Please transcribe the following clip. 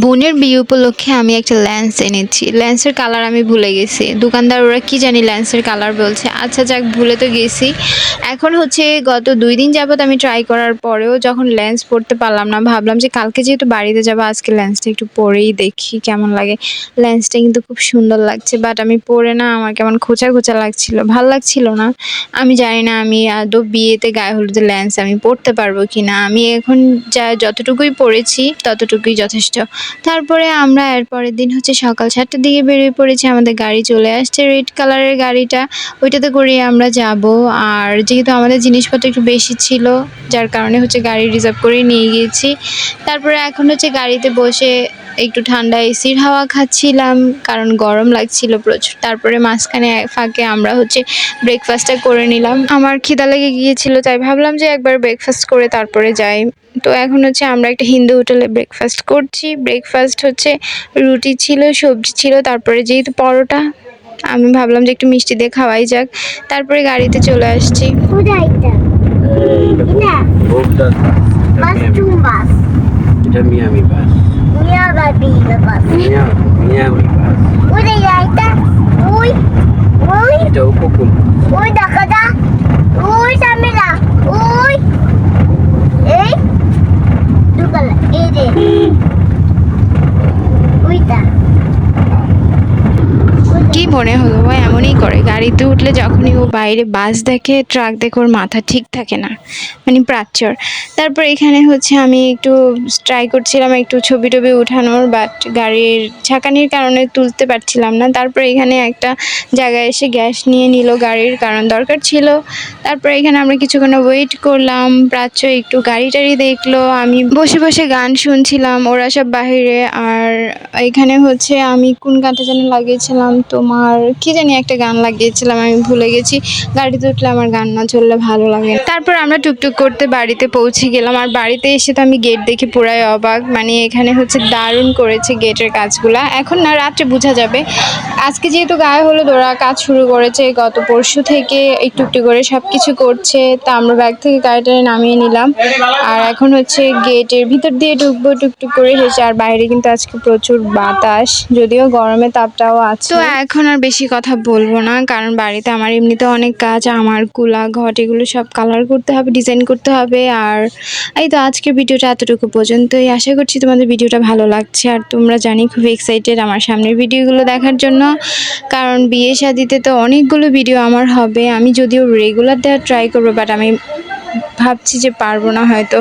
বোনের বিয়ে উপলক্ষে আমি একটা ল্যান্স এনেছি। ল্যান্সের কালার আমি ভুলে গেছি। দোকানদার ওরা কি জানি ল্যান্সের কালার বলছে। আচ্ছা যাক, ভুলে তো গেছি। এখন হচ্ছে গত দুই দিন যাবত আমি ট্রাই করার পরেও যখন ল্যান্স পরতে পারলাম না, ভাবলাম যে কালকে যেহেতু বাড়িতে যাব, আজকে ল্যান্সটা একটু পরেই দেখি কেমন লাগে। ল্যান্সটা কিন্তু খুব সুন্দর লাগছে বাট আমি পরে না, আমার কেমন খোঁচা খোঁচা লাগছিল। ভালো লাগছিল না। আমি জানি না, আমি আদৌ বিয়েতে গায়ে হলুদের ল্যান্স আমি পরতে পারব কি না আমি এখন যা, যতটুকুই পরেছি, ততটুকুই যথেষ্ট। তারপরে আমরা এর পরের দিন হচ্ছে সকাল সাতটার দিকে বেরিয়ে পড়েছি, আমাদের গাড়ি চলে আসছে রেড কালারের গাড়িটা। ওইটাতে করে আমরা যাব। আর যেহেতু আমাদের জিনিসপত্র একটু বেশি ছিল, যার কারণে হচ্ছে গাড়ি রিজার্ভ করে নিয়ে গিয়েছি। তারপরে এখন হচ্ছে গাড়িতে বসে একটু ঠান্ডা এসির হাওয়া খাচ্ছিলাম, কারণ গরম লাগছিল প্রচুর। তারপরে মাঝখানে ফাঁকে আমরা হচ্ছে ব্রেকফাস্টটা করে নিলাম। আমার খিদা লেগে গিয়েছিল, তাই ভাবলাম যে একবার ব্রেকফাস্ট করে তারপরে যাই। তো এখন হচ্ছে আমরা একটা হিন্দু হোটেলে ব্রেকফাস্ট করছি। ব্রেকফাস্ট হচ্ছে রুটি ছিল সবজি ছিল তারপরে যেহেতু পরোটা আমি ভাবলাম যে একটু মিষ্টি দিয়ে খাওয়াই যাক। তারপরে গাড়িতে চলে আসছি। এটা? এটা Bodas বাস টু বাস এটা মিয়ামি বাস মিয়া বাবি বাস মিয়ামি বাস কোথায় এটা ওই ওই এটা উপকূল ওই দেখা দা ওই সামনে দা ওই এই দুকালা এই রে ওইটা কি মনে হলো ও এমনই করে। গাড়িতে উঠলে যখনই ও বাইরে বাস দেখে, ট্রাক দেখে, ওর মাথা ঠিক থাকে না। মানে প্রাচ্যর তারপর এখানে হচ্ছে আমি একটু ট্রাই করছিলাম একটু ছবি টবি উঠানোর বাট গাড়ির ঝাঁকানির কারণে তুলতে পারছিলাম না। তারপর এখানে একটা জায়গায় এসে গ্যাস নিয়ে নিল গাড়ির, কারণ দরকার ছিল। তারপর এখানে আমরা কিছুক্ষণ ওয়েট করলাম। প্রাচ্য একটু গাড়ি টাড়ি দেখল। আমি বসে বসে গান শুনছিলাম। ওরা সব বাহিরে আর এখানে হচ্ছে আমি কোন গানটা যেন লাগিয়েছিলাম? তোমার কি জানি একটা গান লাগিয়েছিলাম, আমি ভুলে গেছি। গাড়িতে উঠলে আমার গান না চললে ভালো লাগে তারপর আমরা টুকটুক করতে বাড়িতে পৌঁছে গেলাম। আর বাড়িতে এসে তো আমি গেট দেখে পুরাই অবাক। মানে এখানে হচ্ছে দারুণ করেছে গেটের কাজগুলা। এখন না রাত্রে বোঝা যাবে। আজকে যেহেতু গায়ে হলুদ, ওরা কাজ শুরু করেছে। গত পরশু থেকে একটু একটু করে সব কিছু করছে। তা আমরা ব্যাগ থেকে গাড়িটা নামিয়ে নিলাম। আর এখন হচ্ছে গেটের ভিতর দিয়ে ঢুকবো, টুকটুক করে হেসে। আর বাইরে কিন্তু আজকে প্রচুর বাতাস, যদিও গরমে তাপটাও আছে। তো এখন আর বেশি কথা বলব না, কারণ বাড়িতে আমার এমনিতে অনেক কাজ, আমার কুলা, ঘট, এগুলো সব কালার করতে হবে ডিজাইন করতে হবে, আর এই তো আজকের ভিডিওটা এতটুকু পর্যন্তই। আশা করছি তোমাদের ভিডিওটা ভালো লাগছে, আর তোমরা জানি খুব এক্সাইটেড আমার সামনের ভিডিওগুলো দেখার জন্য, কারণ বিয়ে শাদিতে তো অনেকগুলো ভিডিও আমার হবে। আমি যদিও রেগুলার দেওয়ার ট্রাই করব বাট আমি ভাবছি যে পারব না হয়তো।